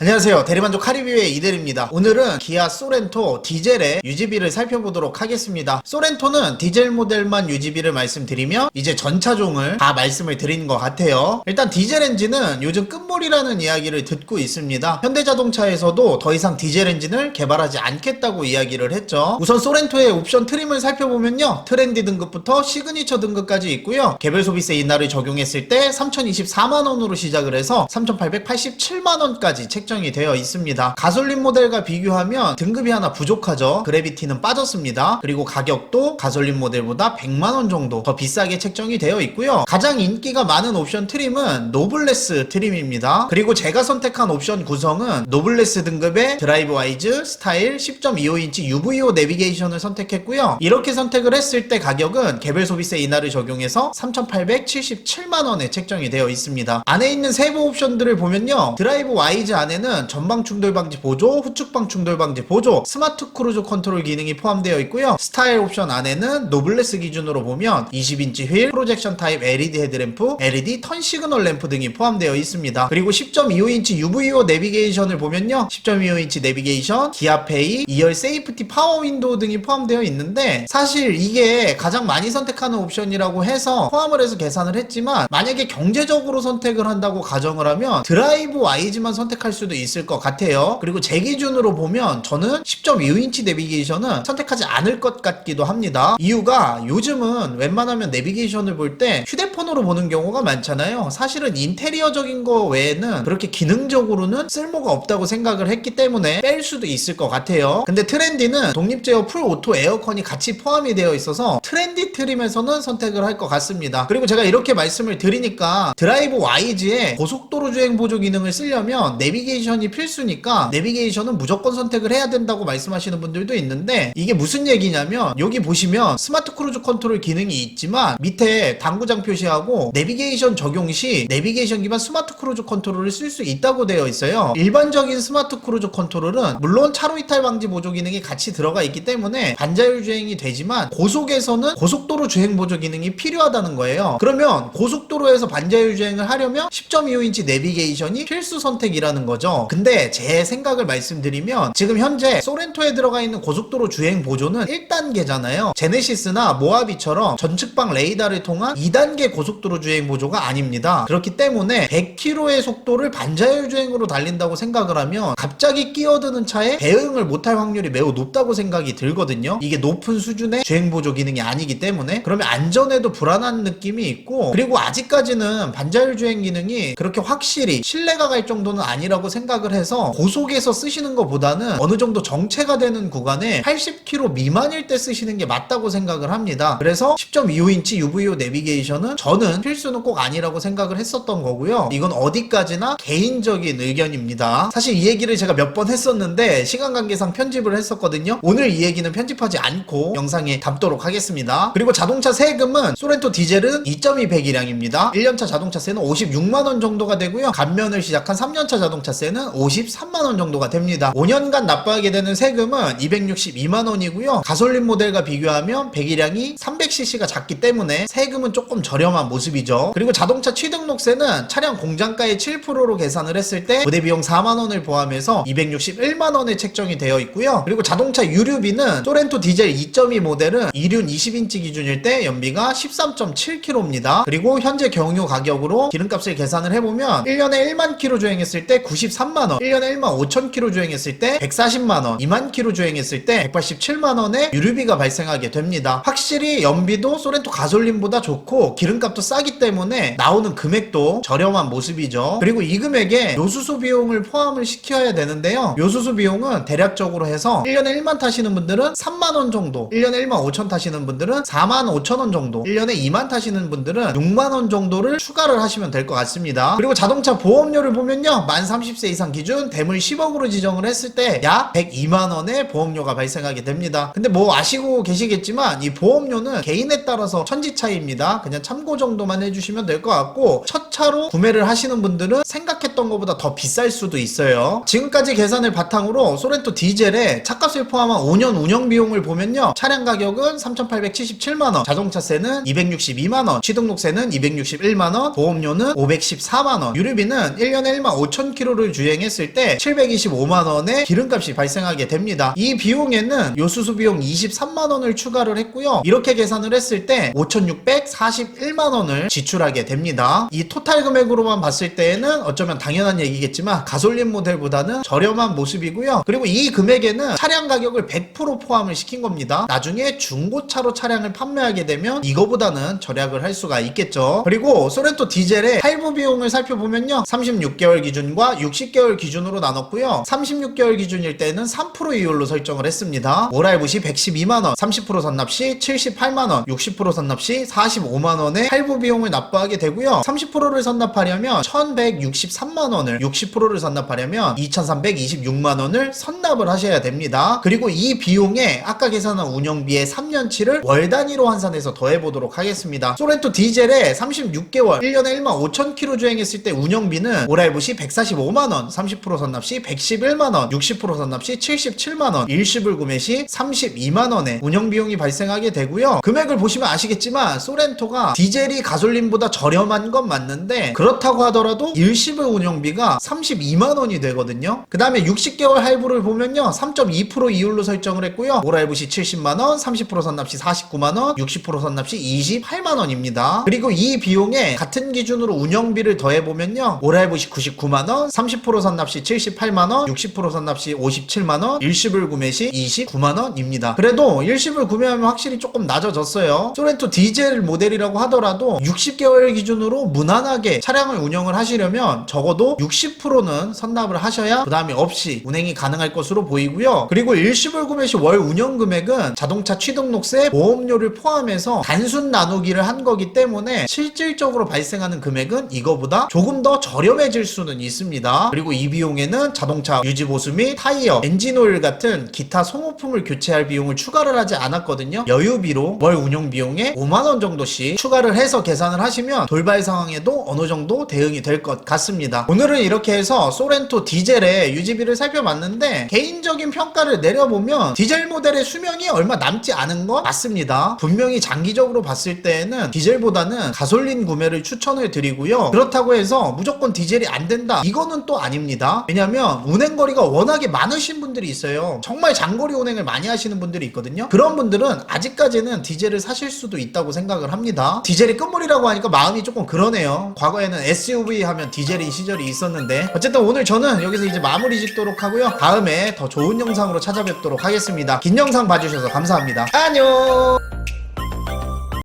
안녕하세요. 대리만족 카리비의 이대리입니다. 오늘은 기아 소렌토 디젤의 유지비를 살펴보도록 하겠습니다. 소렌토는 디젤 모델만 유지비를 말씀드리며 이제 전차종을 다 말씀을 드린 것 같아요. 일단 디젤 엔진은 요즘 끝물이라는 이야기를 듣고 있습니다. 현대자동차에서도 더 이상 디젤 엔진을 개발하지 않겠다고 이야기를 했죠. 우선 소렌토의 옵션 트림을 살펴보면요. 트렌디 등급부터 시그니처 등급까지 있고요. 개별 소비세 인하를 적용했을 때 3,024만원으로 시작을 해서 3,887만원까지 책정이 되어 있습니다. 가솔린 모델과 비교하면 등급이 하나 부족하죠. 그래비티는 빠졌습니다. 그리고 가격도 가솔린 모델보다 100만원 정도 더 비싸게 책정이 되어 있고요. 가장 인기가 많은 옵션 트림은 노블레스 트림입니다. 그리고 제가 선택한 옵션 구성은 노블레스 등급의 드라이브 와이즈, 스타일, 10.25인치 UVO 내비게이션을 선택했고요. 이렇게 선택을 했을 때 가격은 개별 소비세 인하를 적용해서 3,877만원에 책정이 되어 있습니다. 안에 있는 세부 옵션들을 보면요. 드라이브 와이즈 안에 는 전방 충돌 방지 보조, 후측방 충돌 방지 보조, 스마트 크루즈 컨트롤 기능이 포함되어 있고요. 스타일 옵션 안에는 노블레스 기준으로 보면 20인치 휠, 프로젝션 타입 LED 헤드램프, LED 턴 시그널 램프 등이 포함되어 있습니다. 그리고 10.25인치 UVO 내비게이션을 보면요. 10.25인치 내비게이션, 기아페이, 2열 세이프티 파워 윈도우 등이 포함되어 있는데 사실 이게 가장 많이 선택하는 옵션이라고 해서 포함을 해서 계산을 했지만 만약에 경제적으로 선택을 한다고 가정을 하면 드라이브 와이즈만 선택할 수도 있을 것 같아요. 그리고 제 기준으로 보면 저는 10.25인치 내비게이션은 선택하지 않을 것 같기도 합니다. 이유가 요즘은 웬만하면 내비게이션을 볼 때 휴대폰으로 보는 경우가 많잖아요. 사실은 인테리어적인 거 외에는 그렇게 기능적으로는 쓸모가 없다고 생각을 했기 때문에 뺄 수도 있을 것 같아요. 근데 트렌디는 독립 제어 풀 오토 에어컨이 같이 포함이 되어 있어서 트렌디 트림에서는 선택을 할 것 같습니다. 그리고 제가 이렇게 말씀을 드리니까 드라이브 와이즈에 고속도로 주행 보조 기능을 쓰려면 내비게이션 이 필수니까 내비게이션은 무조건 선택을 해야 된다고 말씀하시는 분들도 있는데 이게 무슨 얘기냐면 여기 보시면 스마트 크루즈 컨트롤 기능이 있지만 밑에 당구장 표시하고 내비게이션 적용 시 내비게이션 기반 스마트 크루즈 컨트롤을 쓸 수 있다고 되어 있어요. 일반적인 스마트 크루즈 컨트롤은 물론 차로 이탈 방지 보조 기능이 같이 들어가 있기 때문에 반자율 주행이 되지만 고속에서는 고속도로 주행 보조 기능이 필요하다는 거예요. 그러면 고속도로에서 반자율 주행을 하려면 10.25인치 내비게이션이 필수 선택이라는 거죠. 근데 제 생각을 말씀드리면 지금 현재 소렌토에 들어가 있는 고속도로 주행 보조는 1단계잖아요. 제네시스나 모하비처럼 전측방 레이더를 통한 2단계 고속도로 주행 보조가 아닙니다. 그렇기 때문에 100km의 속도를 반자율 주행으로 달린다고 생각을 하면 갑자기 끼어드는 차에 대응을 못할 확률이 매우 높다고 생각이 들거든요. 이게 높은 수준의 주행 보조 기능이 아니기 때문에 그러면 안전에도 불안한 느낌이 있고 그리고 아직까지는 반자율 주행 기능이 그렇게 확실히 신뢰가 갈 정도는 아니라고 생각 을 해서 고속에서 쓰시는 것보다는 어느 정도 정체가 되는 구간에 80km 미만일 때 쓰시는 게 맞다고 생각을 합니다. 그래서 10.25인치 UVO 내비게이션은 저는 필수는 꼭 아니라고 생각을 했었던 거고요. 이건 어디까지나 개인적인 의견입니다. 사실 이 얘기를 제가 몇 번 했었는데 시간 관계상 편집을 했었거든요. 오늘 이 얘기는 편집하지 않고 영상에 담도록 하겠습니다. 그리고 자동차 세금은 소렌토 디젤은 2.2 배기량입니다. 1년차 자동차세는 56만 원 정도가 되고요. 감면을 시작한 3년차 자동차세 는 53만 원 정도가 됩니다. 5년간 납부하게 되는 세금은 262만 원이고요. 가솔린 모델과 비교하면 배기량이 300cc가 작기 때문에 세금은 조금 저렴한 모습이죠. 그리고 자동차 취등록세는 차량 공장가의 7%로 계산을 했을 때 부대 비용 4만 원을 포함해서 261만 원에 책정이 되어 있고요. 그리고 자동차 유류비는 소렌토 디젤 2.2 모델은 이륜 20인치 기준일 때 연비가 13.7km입니다. 그리고 현재 경유 가격으로 기름값을 계산을 해보면 1년에 1만 킬로 주행했을 때 93만원, 1년에 1만 5천 킬로 주행했을 때 140만원, 2만 킬로 주행했을 때 187만원의 유류비가 발생하게 됩니다. 확실히 연비도 소렌토 가솔린보다 좋고 기름값도 싸기 때문에 나오는 금액도 저렴한 모습이죠. 그리고 이 금액에 요수수 비용을 포함을 시켜야 되는데요. 요수수 비용은 대략적으로 해서 1년에 1만 타시는 분들은 3만원 정도, 1년에 1만 5천 타시는 분들은 4만 5천원 정도, 1년에 2만 타시는 분들은 6만원 정도를 추가를 하시면 될 것 같습니다. 그리고 자동차 보험료를 보면요. 만 30세 이상 기준 대물 10억으로 지정을 했을 때 약 102만 원의 보험료가 발생하게 됩니다. 근데 뭐 아시고 계시겠지만 이 보험료는 개인에 따라서 천지 차이입니다. 그냥 참고 정도만 해주시면 될 것 같고 첫 차로 구매를 하시는 분들은 생각했던 것보다 더 비쌀 수도 있어요. 지금까지 계산을 바탕으로 소렌토 디젤에 차값을 포함한 5년 운영 비용을 보면요. 차량 가격은 3,877만 원, 자동차세는 262만 원, 취등록세는 261만 원, 보험료는 514만 원, 유류비는 1년에 1만 5천 킬로를 5km를 주행했을 때 725만 원의 기름값이 발생하게 됩니다. 이 비용에는 요수수 비용 23만 원을 추가를 했고요. 이렇게 계산을 했을 때 5,641만 원을 지출하게 됩니다. 이 토탈 금액으로만 봤을 때에는 어쩌면 당연한 얘기겠지만 가솔린 모델보다는 저렴한 모습이고요. 그리고 이 금액에는 차량 가격을 100% 포함을 시킨 겁니다. 나중에 중고차로 차량을 판매하게 되면 이거보다는 절약을 할 수가 있겠죠. 그리고 소렌토 디젤의 할부 비용을 살펴보면요. 36개월 기준과 60 개월 기준으로 나눴고요. 36개월 기준일 때는 3% 이율로 설정을 했습니다. 모랄부 시 112만원, 30% 선납 시 78만원, 60% 선납 시 45만원의 할부 비용을 납부하게 되고요. 30%를 선납하려면 1163만원을, 60%를 선납하려면 2326만원을 선납을 하셔야 됩니다. 그리고 이 비용에 아까 계산한 운영비의 3년치를 월 단위로 환산해서 더해보도록 하겠습니다. 소렌토 디젤에 36개월, 1년에 1만 5천 킬로 주행했을 때 운영비는 오랄부 시 145만원, 30% 선납 시 111만원, 60% 선납 시 77만원, 일시불 구매 시 32만원의 운영비용이 발생하게 되고요. 금액을 보시면 아시겠지만 소렌토가 디젤이 가솔린보다 저렴한 건 맞는데 그렇다고 하더라도 일시불 운영비가 32만원이 되거든요. 그 다음에 60개월 할부를 보면요. 3.2% 이율로 설정을 했고요. 오랄부 시 70만원, 30% 선납 시 49만원, 60% 선납 시 28만원입니다. 그리고 이 비용에 같은 기준으로 운영비를 더해보면요. 오랄부 시 99만원, 30% 선납 시 78만원, 60% 선납 시 57만원, 일시불 구매 시 29만원입니다. 그래도 일시불 구매하면 확실히 조금 낮아졌어요. 소렌토 디젤 모델이라고 하더라도 60개월 기준으로 무난하게 차량을 운영을 하시려면 적어도 60%는 선납을 하셔야 그 다음에 없이 운행이 가능할 것으로 보이고요. 그리고 일시불 구매 시 월 운영 금액은 자동차 취등록세, 보험료를 포함해서 단순 나누기를 한 거기 때문에 실질적으로 발생하는 금액은 이거보다 조금 더 저렴해질 수는 있습니다. 그리고 이 비용에는 자동차 유지 보수 및 타이어, 엔진 오일 같은 기타 소모품을 교체할 비용을 추가를 하지 않았거든요. 여유비로 월 운영 비용에 5만 원 정도씩 추가를 해서 계산을 하시면 돌발 상황에도 어느 정도 대응이 될 것 같습니다. 오늘은 이렇게 해서 소렌토 디젤의 유지비를 살펴봤는데 개인적인 평가를 내려보면 디젤 모델의 수명이 얼마 남지 않은 건 맞습니다. 분명히 장기적으로 봤을 때에는 디젤보다는 가솔린 구매를 추천을 드리고요. 그렇다고 해서 무조건 디젤이 안 된다. 이거는 또 아닙니다. 왜냐면 운행 거리가 워낙에 많으신 분들이 있어요. 정말 장거리 운행을 많이 하시는 분들이 있거든요. 그런 분들은 아직까지는 디젤을 사실 수도 있다고 생각을 합니다. 디젤이 끝물이라고 하니까 마음이 조금 그러네요. 과거에는 SUV 하면 디젤인 시절이 있었는데 어쨌든 오늘 저는 여기서 이제 마무리 짓도록 하고요. 다음에 더 좋은 영상으로 찾아뵙도록 하겠습니다. 긴 영상 봐주셔서 감사합니다. 안녕!